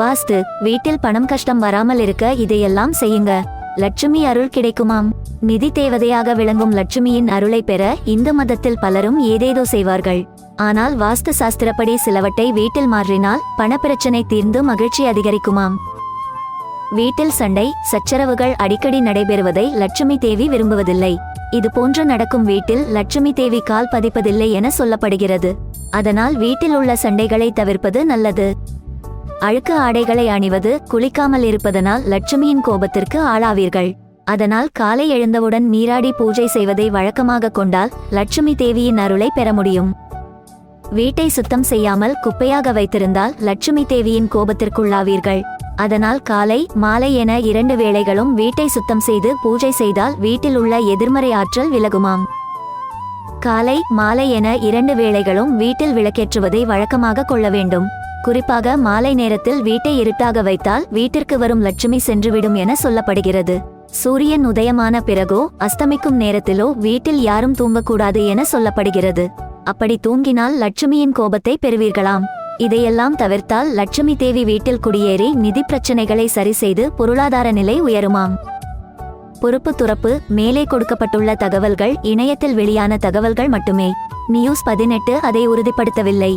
வாஸ்து வீட்டில் பணம் கஷ்டம் வராமல் இருக்க இதையெல்லாம் செய்யுங்க. லட்சுமி அருள் கிடைக்குமாம். நிதி தேவதையாக விளங்கும் லட்சுமியின் அருளை பெற இந்து மதத்தில் பலரும் ஏதேதோ செய்வார்கள். ஆனால் வாஸ்து சாஸ்திரப்படி சிலவற்றை வீட்டில் மாறினால் பணப்பிரச்சனை தீர்ந்து மகிழ்ச்சி அதிகரிக்குமாம். வீட்டில் சண்டை சச்சரவுகள் அடிக்கடி நடைபெறுவதை லட்சுமி தேவி விரும்புவதில்லை. இது போன்று நடக்கும் வீட்டில் லட்சுமி தேவி கால் பதிப்பதில்லை என சொல்லப்படுகிறது. அதனால் வீட்டில் உள்ள சண்டைகளை தவிர்ப்பது நல்லது. அழுக்கு ஆடைகளை அணிவது குளிக்காமல் இருப்பதனால் லட்சுமியின் கோபத்திற்கு ஆளாவீர்கள். அதனால் காலை எழுந்தவுடன் நீராடி பூஜை செய்வதை வழக்கமாக கொண்டால் லட்சுமி தேவியின் அருளை பெற முடியும். வீட்டை சுத்தம் செய்யாமல் குப்பையாக வைத்திருந்தால் லட்சுமி தேவியின் கோபத்திற்குள்ளாவீர்கள். அதனால் காலை மாலை என இரண்டு வேளைகளும் வீட்டை சுத்தம் செய்து பூஜை செய்தால் வீட்டில் உள்ள எதிர்மறை ஆற்றல் விலகுமாம். காலை மாலை என இரண்டு வேளைகளும் வீட்டில் விளக்கேற்றுவதை வழக்கமாக கொள்ள வேண்டும். குறிப்பாக மாலை நேரத்தில் வீட்டை இருட்டாக வைத்தால் வீட்டிற்கு வரும் லட்சுமி சென்றுவிடும் என சொல்லப்படுகிறது. சூரியன் உதயமான பிறகோ அஸ்தமிக்கும் நேரத்திலோ வீட்டில் யாரும் தூங்கக்கூடாது என சொல்லப்படுகிறது. அப்படி தூங்கினால் லட்சுமியின் கோபத்தை பெறுவீர்களாம். இதையெல்லாம் தவிர்த்தால் லட்சுமி தேவி வீட்டில் குடியேறி நிதி பிரச்சனைகளை சரி செய்து பொருளாதார நிலை உயருமாம். பொறுப்பு துறப்பு மேலே கொடுக்கப்பட்டுள்ள தகவல்கள் இணையத்தில் வெளியான தகவல்கள் மட்டுமே. நியூஸ் பதினெட்டு அதை உறுதிப்படுத்தவில்லை.